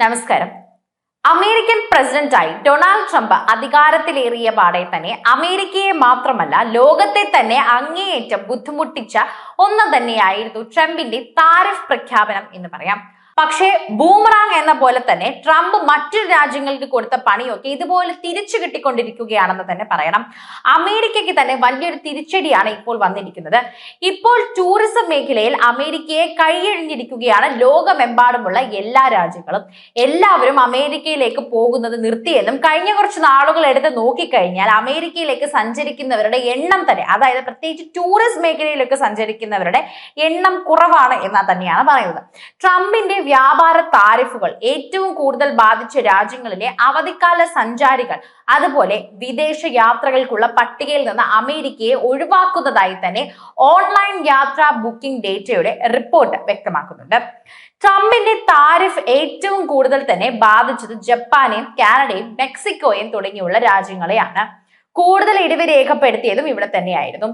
നമസ്കാരം. അമേരിക്കൻ പ്രസിഡന്റായി Donald Trump അധികാരത്തിലേറിയ പാടെ തന്നെ അമേരിക്കയെ മാത്രമല്ല ലോകത്തെ തന്നെ അങ്ങേയറ്റം ബുദ്ധിമുട്ടിച്ച ഒന്ന് തന്നെയായിരുന്നു ട്രംപിന്റെ താരിഫ് പ്രഖ്യാപനം എന്ന് പറയാം. പക്ഷേ ബൂമറാങ് എന്ന പോലെ തന്നെ ട്രംപ് മറ്റു രാജ്യങ്ങൾക്ക് കൊടുത്ത പണിയൊക്കെ ഇതുപോലെ തിരിച്ചു കിട്ടിക്കൊണ്ടിരിക്കുകയാണെന്ന് തന്നെ പറയണം. അമേരിക്കയ്ക്ക് തന്നെ വലിയൊരു തിരിച്ചടിയാണ് ഇപ്പോൾ വന്നിരിക്കുന്നത്. ഇപ്പോൾ ടൂറിസം മേഖലയിൽ അമേരിക്കയെ കൈയഴിഞ്ഞിരിക്കുകയാണ് ലോകമെമ്പാടുമുള്ള എല്ലാ രാജ്യങ്ങളും. എല്ലാവരും അമേരിക്കയിലേക്ക് പോകുന്നത് നിർത്തിയെന്നും കഴിഞ്ഞ കുറച്ച് നാളുകൾ എടുത്ത് നോക്കിക്കഴിഞ്ഞാൽ അമേരിക്കയിലേക്ക് സഞ്ചരിക്കുന്നവരുടെ എണ്ണം തന്നെ അതായത് പ്രത്യേകിച്ച് ടൂറിസ്റ്റ് മേഖലയിലൊക്കെ സഞ്ചരിക്കുന്നവരുടെ എണ്ണം കുറവാണ് എന്നാ തന്നെയാണ് പറയുന്നത്. ട്രംപിന്റെ വ്യാപാര താരിഫുകൾ ഏറ്റവും കൂടുതൽ ബാധിച്ച രാജ്യങ്ങളിലെ അവധിക്കാല സഞ്ചാരികൾ അതുപോലെ വിദേശ യാത്രകൾക്കുള്ള പട്ടികയിൽ നിന്ന് അമേരിക്കയെ ഒഴിവാക്കുന്നതായി തന്നെ ഓൺലൈൻ യാത്രാ ബുക്കിംഗ് ഡേറ്റയുടെ റിപ്പോർട്ട് വ്യക്തമാക്കുന്നുണ്ട്. ട്രംപിന്റെ താരിഫ് ഏറ്റവും കൂടുതൽ തന്നെ ബാധിച്ചത് ജപ്പാനെയും കാനഡയും മെക്സിക്കോയും തുടങ്ങിയുള്ള രാജ്യങ്ങളെയാണ്. കൂടുതൽ ഇടിവ് രേഖപ്പെടുത്തിയതും ഇവിടെ തന്നെയായിരുന്നു.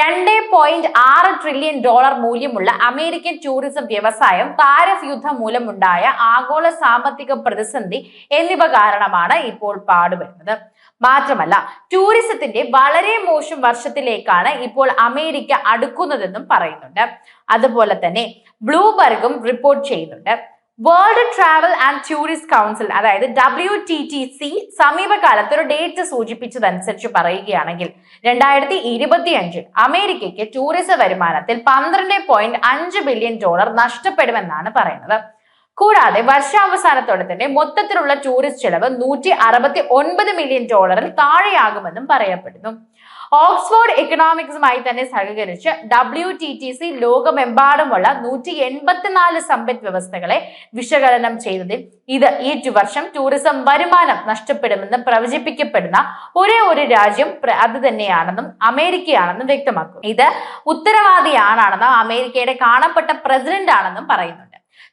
രണ്ട് പോയിന്റ് ആറ് ട്രില്യൺ ഡോളർ മൂല്യമുള്ള അമേരിക്കൻ ടൂറിസം വ്യവസായം താരഫ് യുദ്ധം മൂലമുണ്ടായ ആഗോള സാമ്പത്തിക പ്രതിസന്ധി എന്നിവ കാരണമാണ് ഇപ്പോൾ പാടുവരുന്നത് മാത്രമല്ല ടൂറിസത്തിന്റെ വളരെ മോശം വർഷത്തിലേക്കാണ് ഇപ്പോൾ അമേരിക്ക അടുക്കുന്നതെന്നും പറയുന്നുണ്ട്. അതുപോലെ തന്നെ ബ്ലൂബർഗും റിപ്പോർട്ട് ചെയ്യുന്നുണ്ട്. World travel and tourist council അതായത് ഡബ്ല്യു ടി ടി സി സമീപകാലത്ത് ഒരു ഡേറ്റ് സൂചിപ്പിച്ചതനുസരിച്ച് പറയുകയാണെങ്കിൽ രണ്ടായിരത്തി ഇരുപത്തി അഞ്ചിൽ അമേരിക്കയ്ക്ക് ടൂറിസം വരുമാനത്തിൽ പന്ത്രണ്ട് പോയിന്റ് അഞ്ച് ബില്യൺ ഡോളർ നഷ്ടപ്പെടുമെന്നാണ് പറയുന്നത്. കൂടാതെ വർഷാവസാനത്തോടെ തന്നെ മൊത്തത്തിലുള്ള ടൂറിസ്റ്റ് ചെലവ് നൂറ്റി അറുപത്തി ഒൻപത് മില്യൺ ഡോളറിൽ താഴെയാകുമെന്നും പറയപ്പെടുന്നു. ഓക്സ്ഫോർഡ് എക്കണോമിക്സുമായി തന്നെ സഹകരിച്ച് ഡബ്ല്യു ടി ടി സി ലോകമെമ്പാടുമുള്ള നൂറ്റി എൺപത്തിനാല് സമ്പദ് വ്യവസ്ഥകളെ വിശകലനം ചെയ്തതിൽ ഇത് ഈ വർഷം ടൂറിസം വരുമാനം നഷ്ടപ്പെടുമെന്ന് പ്രവചിപ്പിക്കപ്പെടുന്ന ഒരേ ഒരു രാജ്യം അത് തന്നെയാണെന്നും അമേരിക്കയാണെന്നും വ്യക്തമാക്കും ഇത് ഉത്തരവാദിയാണെന്നും അമേരിക്കയുടെ കാണപ്പെട്ട പ്രസിഡന്റ് ആണെന്നും പറയുന്നുണ്ട്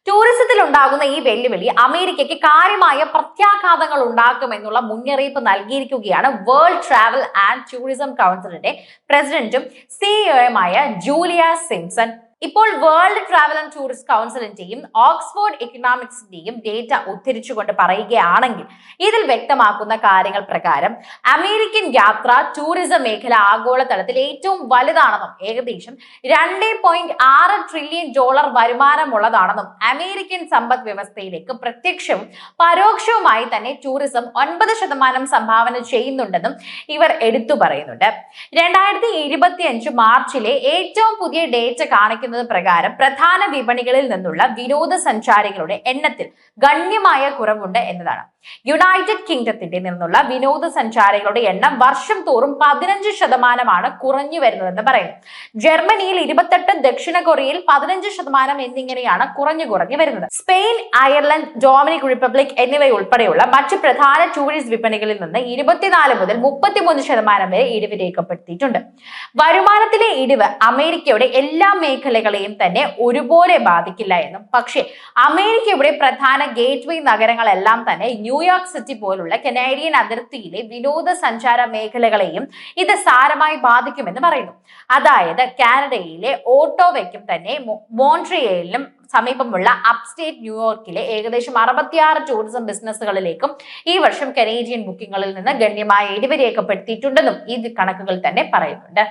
ടൂറിസത്തിൽ ഉണ്ടാകുന്ന ഈ വെല്ലുവിളി അമേരിക്കയ്ക്ക് കാര്യമായ പ്രത്യാഘാതങ്ങൾ ഉണ്ടാക്കുമെന്നുള്ള മുന്നറിയിപ്പ് നൽകിയിരിക്കുകയാണ് വേൾഡ് ട്രാവൽ ആൻഡ് ടൂറിസം കൗൺസിലിന്റെ പ്രസിഡന്റും സിഇഒയുമായ ജൂലിയ സിംസൺ ഇപ്പോൾ വേൾഡ് ട്രാവൽ ആൻഡ് ടൂറിസ്റ്റ് കൗൺസിലിന്റെയും ഓക്സ്ഫോർഡ് എക്കണോമിക്സിന്റെയും ഡേറ്റ ഉദ്ധരിച്ചുകൊണ്ട് പറയുകയാണെങ്കിൽ ഇതിൽ വ്യക്തമാക്കുന്ന കാര്യങ്ങൾ പ്രകാരം അമേരിക്കൻ യാത്ര ടൂറിസം മേഖല ആഗോളതലത്തിൽ ഏറ്റവും വലുതാണെന്നും ഏകദേശം രണ്ട് പോയിന്റ് ആറ് ട്രില്യൺ ഡോളർ വരുമാനമുള്ളതാണെന്നും അമേരിക്കൻ സമ്പദ് വ്യവസ്ഥയിലേക്ക് പ്രത്യക്ഷവും പരോക്ഷവുമായി തന്നെ ടൂറിസം ഒൻപത് ശതമാനം സംഭാവന ചെയ്യുന്നുണ്ടെന്നും ഇവർ എടുത്തു പറയുന്നുണ്ട്. രണ്ടായിരത്തി ഇരുപത്തി അഞ്ച് മാർച്ചിലെ ഏറ്റവും പുതിയ ഡേറ്റ കാണിക്കുന്നത് പ്രകാരം പ്രധാന വിപണികളിൽ നിന്നുള്ള വിനോദസഞ്ചാരികളുടെ എണ്ണത്തിൽ ഗണ്യമായ കുറവുണ്ട് എന്നതാണ്. യുണൈറ്റഡ് കിങ്ഡത്തിന്റെ നിന്നുള്ള വിനോദസഞ്ചാരികളുടെ എണ്ണം വർഷം തോറും പതിനഞ്ച് ശതമാനമാണ് കുറഞ്ഞു വരുന്നതെന്ന് പറയുന്നു. ജർമ്മനിയിൽ ഇരുപത്തെട്ട് ദക്ഷിണ കൊറിയയിൽ പതിനഞ്ച് ശതമാനം എന്നിങ്ങനെയാണ് കുറഞ്ഞു കുറഞ്ഞു വരുന്നത്. സ്പെയിൻ അയർലൻഡ് ഡൊമിനിക് റിപ്പബ്ലിക് എന്നിവയുൾപ്പെടെയുള്ള മറ്റ് പ്രധാന ടൂറിസ്റ്റ് വിപണികളിൽ നിന്ന് ഇരുപത്തിനാല് മുതൽ മുപ്പത്തിമൂന്ന് ശതമാനം വരെ ഇടിവ് രേഖപ്പെടുത്തിയിട്ടുണ്ട്. വരുമാനത്തിലെ ഇടിവ് അമേരിക്കയുടെ എല്ലാ മേഖലകളെയും തന്നെ ഒരുപോലെ ബാധിക്കില്ല എന്നും. പക്ഷേ അമേരിക്കയുടെ പ്രധാന ഗേറ്റ്വേ നഗരങ്ങളെല്ലാം തന്നെ ന്യൂയോർക്ക് സിറ്റി പോലുള്ള കനേഡിയൻ അതിർത്തിയിലെ വിനോദസഞ്ചാര മേഖലകളെയും ഇത് സാരമായി ബാധിക്കുമെന്ന് പറയുന്നു. അതായത് കാനഡയിലെ ഓട്ടോവയ്ക്കും തന്നെ മോൺട്രിയലിനും സമീപമുള്ള അപ്സ്റ്റേറ്റ് ന്യൂയോർക്കിലെ ഏകദേശം അറുപത്തിയാറ് ടൂറിസം ബിസിനസ്സുകളിലേക്കും ഈ വർഷം കനേഡിയൻ ബുക്കിങ്ങുകളിൽ നിന്ന് ഗണ്യമായ ഇടിവ് രേഖപ്പെടുത്തിയിട്ടുണ്ടെന്നും ഈ കണക്കുകൾ തന്നെ പറയുന്നുണ്ട്.